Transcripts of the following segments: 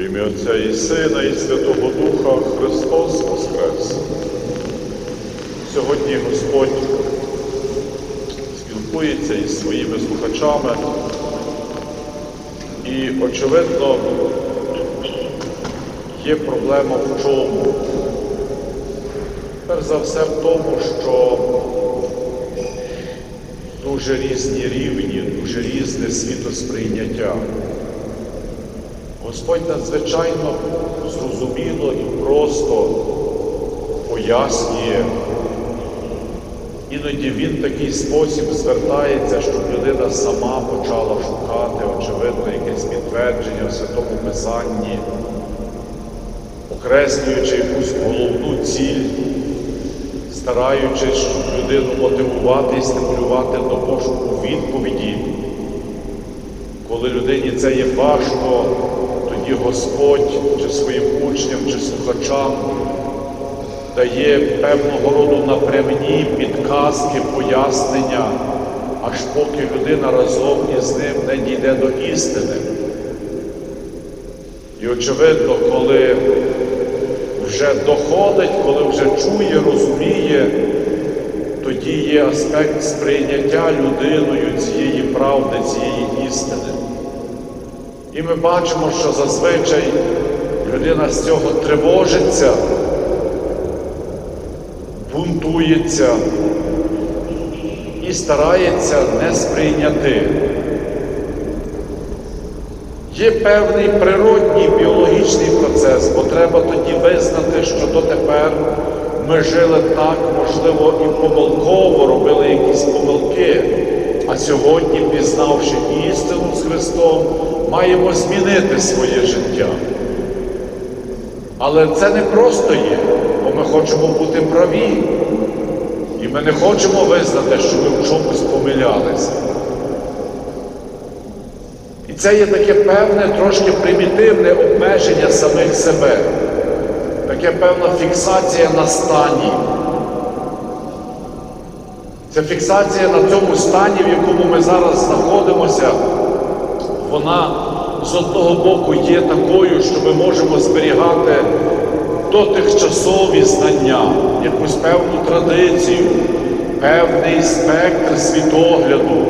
Во ім'я Отця і Сина, і Святого Духа Христос Воскрес. Сьогодні Господь спілкується із своїми слухачами і, очевидно, є проблема в чому? Перш за все в тому, що дуже різні рівні, дуже різне світосприйняття. Господь надзвичайно зрозуміло і просто пояснює. Іноді він в такий спосіб звертається, щоб людина сама почала шукати, очевидно, якесь підтвердження в Святому Писанні, окреслюючи якусь головну ціль, стараючись, щоб людину мотивувати і стимулювати до пошуку відповіді. Коли людині це є важко, тоді Господь чи своїм учням, чи слухачам дає певного роду напрямні підказки, пояснення, аж поки людина разом із ним не дійде до істини. І очевидно, коли вже доходить, коли вже чує, розуміє, тоді є аспект сприйняття людиною цієї правди, цієї істини. І ми бачимо, що зазвичай людина з цього тривожиться, бунтується і старається не сприйняти. Є певний природній біологічний процес, бо треба тоді визнати, що дотепер ми жили так, можливо, і помилково робили якісь помилки, а сьогодні, пізнавши істину з Христом, маємо змінити своє життя. Але це не просто є, бо ми хочемо бути праві. І ми не хочемо визнати, що ми в чомусь помилялися. І це є таке певне, трошки примітивне обмеження самих себе, таке певна фіксація на стані. Ця фіксація на цьому стані, в якому ми зараз знаходимося, вона з одного боку є такою, що ми можемо зберігати до тихчасові знання, якусь певну традицію, певний спектр світогляду,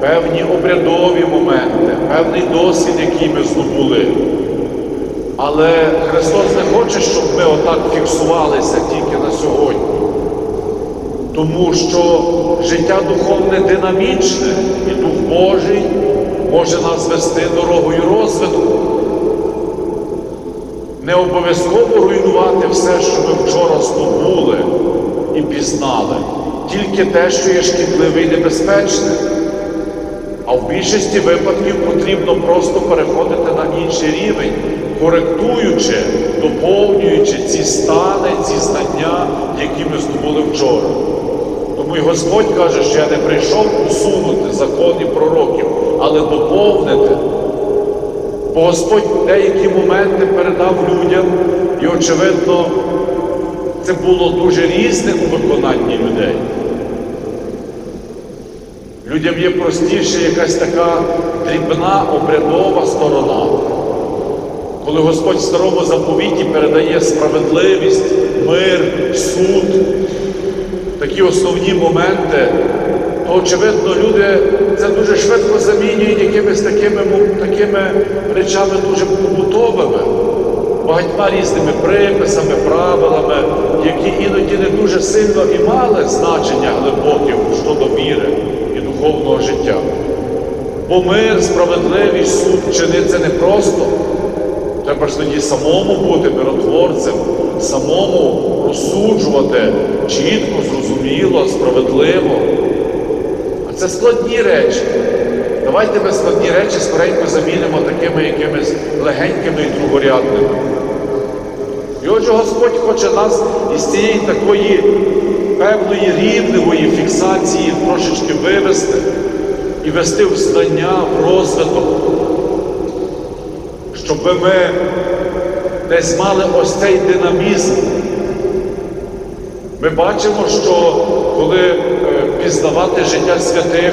певні обрядові моменти, певний досвід, який ми здобули. Але Христос не хоче, щоб ми отак фіксувалися тільки на сьогодні. Тому що життя духовне динамічне і Дух Божий може нас вести дорогою розвитку. Не обов'язково руйнувати все, що ми вчора здобули і пізнали, тільки те, що є шкідливе і небезпечне. А в більшості випадків потрібно просто переходити на інший рівень, коректуючи, доповнюючи ці стани, ці знання, які ми здобули вчора. Тому і Господь каже, що я не прийшов усунути закони пророків, але доповнити. Бо Господь деякі моменти передав людям, і, очевидно, це було дуже різне у виконанні людей. Людям є простіше якась така дрібна обрядова сторона. Коли Господь в старому заповіті передає справедливість, мир, суд, такі основні моменти, то, очевидно, люди це дуже швидко замінюють якимись такими, такими речами дуже побутовими, багатьма різними приписами, правилами, які іноді не дуже сильно і мали значення глибоке щодо віри і духовного життя. Бо мир, справедливість, суд чинити це не просто. Треба ж тоді самому бути миротворцем, самому розсуджувати чітко, зрозуміло, справедливо. Це складні речі. Давайте ми складні речі скоренько замінимо такими якимись легенькими і другорядними. І отже, Господь хоче нас із цієї такої певної рівневої фіксації трошечки вивести і вести в знання, в розвиток щоб ми десь мали ось цей динамізм. Ми бачимо, що коли пізнавати життя святих,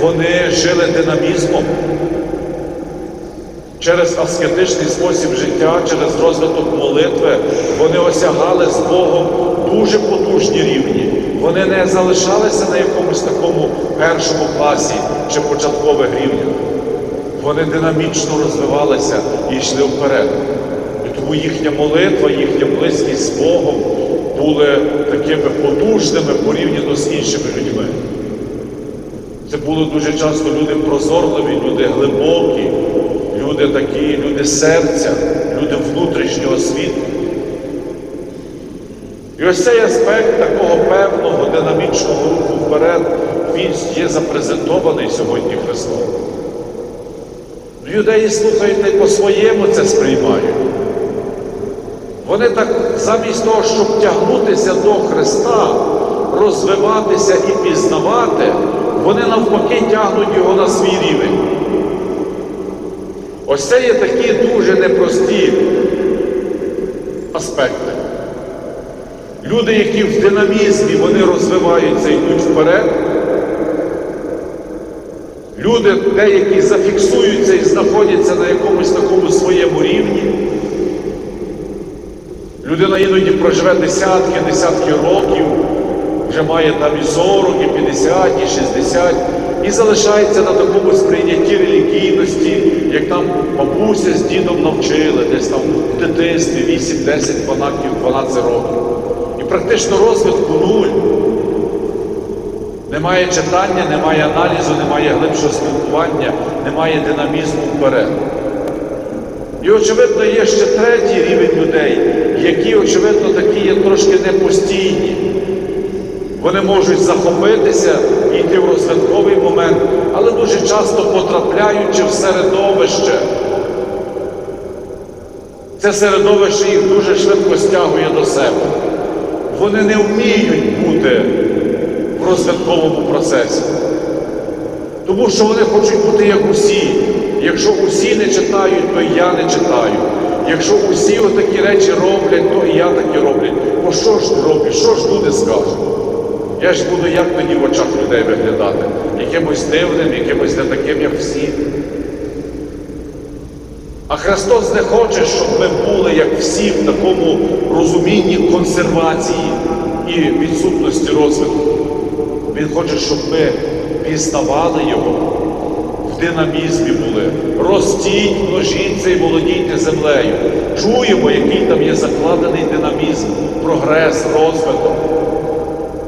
вони жили динамізмом. через аскетичний спосіб життя, через розвиток молитви, вони осягали з Богом дуже потужні рівні. Вони не залишалися на якомусь такому першому класі чи початкових рівнях. Вони динамічно розвивалися і йшли вперед. І тому їхня молитва, їхня близькість з Богом були такими потужними порівняно з іншими людьми. Це були дуже часто люди прозорливі, люди глибокі, люди такі, люди серця, люди внутрішнього світу. І ось цей аспект такого певного динамічного руху вперед, він є запрезентований сьогодні Христом. Слухають не по-своєму це сприймають. Вони так замість того, щоб тягнутися до Христа, розвиватися і пізнавати, вони навпаки тягнуть його на свій рівень. Ось це є такі дуже непрості аспекти. Люди, які в динамізмі, вони розвиваються і йдуть вперед. Люди, деякі зафіксуються і знаходяться на якомусь такому своєму рівні. Людина іноді проживе десятки, десятки років, вже має там і 40, і 50, і 60, і залишається на такому сприйнятті релігійності, як там бабуся з дідом навчили, десь там в дитинстві 8, 10, 12, 12 років. І практично розвитку нуль. Немає читання, немає аналізу, немає глибшого спілкування, немає динамізму вперед. І, очевидно, є ще третій рівень людей, які, очевидно, такі є трошки непостійні. Вони можуть захопитися і йти в розвитковий момент, але дуже часто потрапляючи в середовище. Це середовище їх дуже швидко стягує до себе. Вони не вміють бути в розвитковому процесі. Тому що вони хочуть бути як усі. Якщо усі не читають, то і я не читаю. Якщо усі отакі речі роблять, то і я такі роблю. Бо що ж роблять? Що ж люди скажуть? Я ж буду як тоді в очах людей виглядати? Якимось дивним, якимось не таким, як всі. А Христос не хоче, щоб ми були, як всі, в такому розумінні консервації і відсутності розвитку. Він хоче, щоб ми пізнавали Його, динамізмі були. Ростіть, множіться і володійте землею. Чуємо, який там є закладений динамізм, прогрес, розвиток.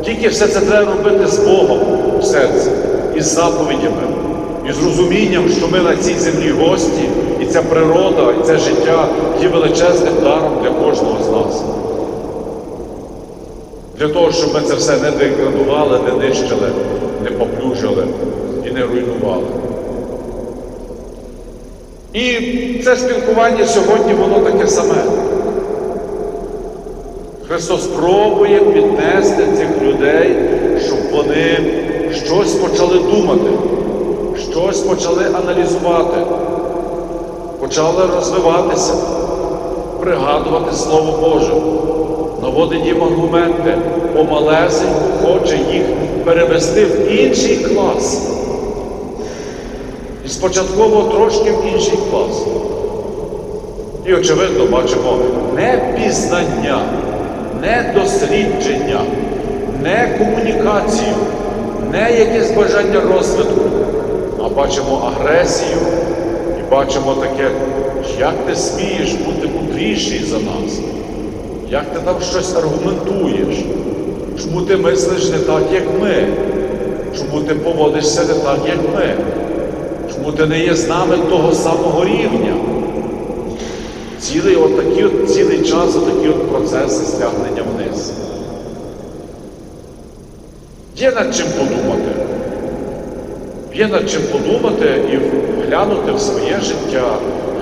Тільки все це треба робити з Богом в серці, із заповідями, і з розумінням, що ми на цій землі гості, і ця природа, і це життя є величезним даром для кожного з нас. Для того, щоб ми це все не деградували, не нищили, не поплюжили і не руйнували. І це спілкування сьогодні, воно таке саме. Христос пробує піднести цих людей, щоб вони щось почали думати, щось почали аналізувати, почали розвиватися, пригадувати Слово Боже, наводить їм аргументи, помалесеньку хоче їх перевести в інший клас. І спочатково трошки в інший клас. І, очевидно, бачимо не пізнання, не дослідження, не комунікацію, не якесь бажання розвитку, а бачимо агресію і бачимо таке, як ти смієш бути мудріший за нас, як ти там щось аргументуєш, чому ти мислиш не так, як ми, чому ти поводишся не так, як ми, ти не є з нами того самого рівня. Цілий от такий от, цілий час отакі от процеси стягнення вниз. Є над чим подумати. Є над чим подумати і глянути в своє життя,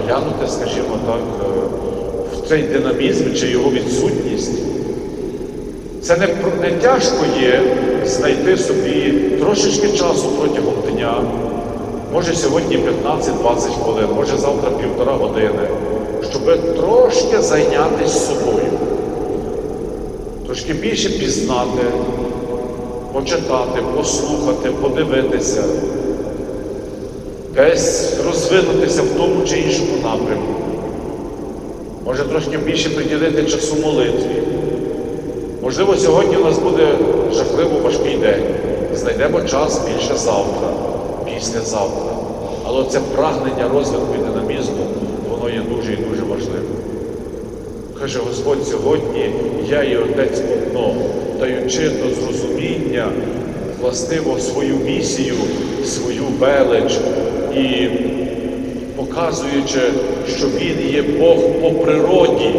глянути, скажімо так, е, в цей динамізм чи його відсутність. Це не, не тяжко є знайти собі трошечки часу протягом дня, може сьогодні 15-20 хвилин, може завтра півтора години, щоб трошки зайнятися собою, трошки більше пізнати, почитати, послухати, подивитися. десь розвинутися в тому чи іншому напрямку. Може трошки більше приділити часу молитві. Можливо, сьогодні у нас буде жахливо важкий день. Знайдемо час більше завтра, післязавтра. Але це прагнення розвитку і динамізму, воно є дуже і дуже важливим. Каже Господь сьогодні, я і отець одно, даючи до зрозуміння властиво свою місію, свою велич і показуючи, що Він є Бог по природі,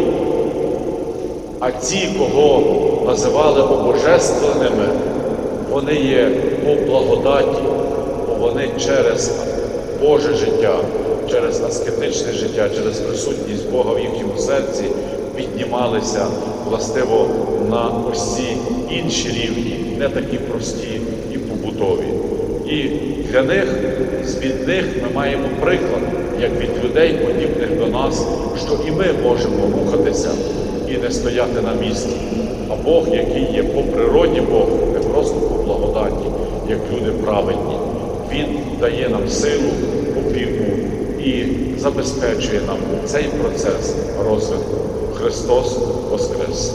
а ті, кого називали обожественними, вони є по благодаті, вони через Боже життя, через аскетичне життя, через присутність Бога в їхньому серці піднімалися властиво на ці інші рівні, не такі прості і побутові. І для них, від них ми маємо приклад, як від людей, подібних до нас, що і ми можемо рухатися і не стояти на місці. А Бог, який є по природі Бог, не просто по благодаті, як люди праведні, Він дає нам силу, опіку і забезпечує нам цей процес розвитку. Христос Воскрес!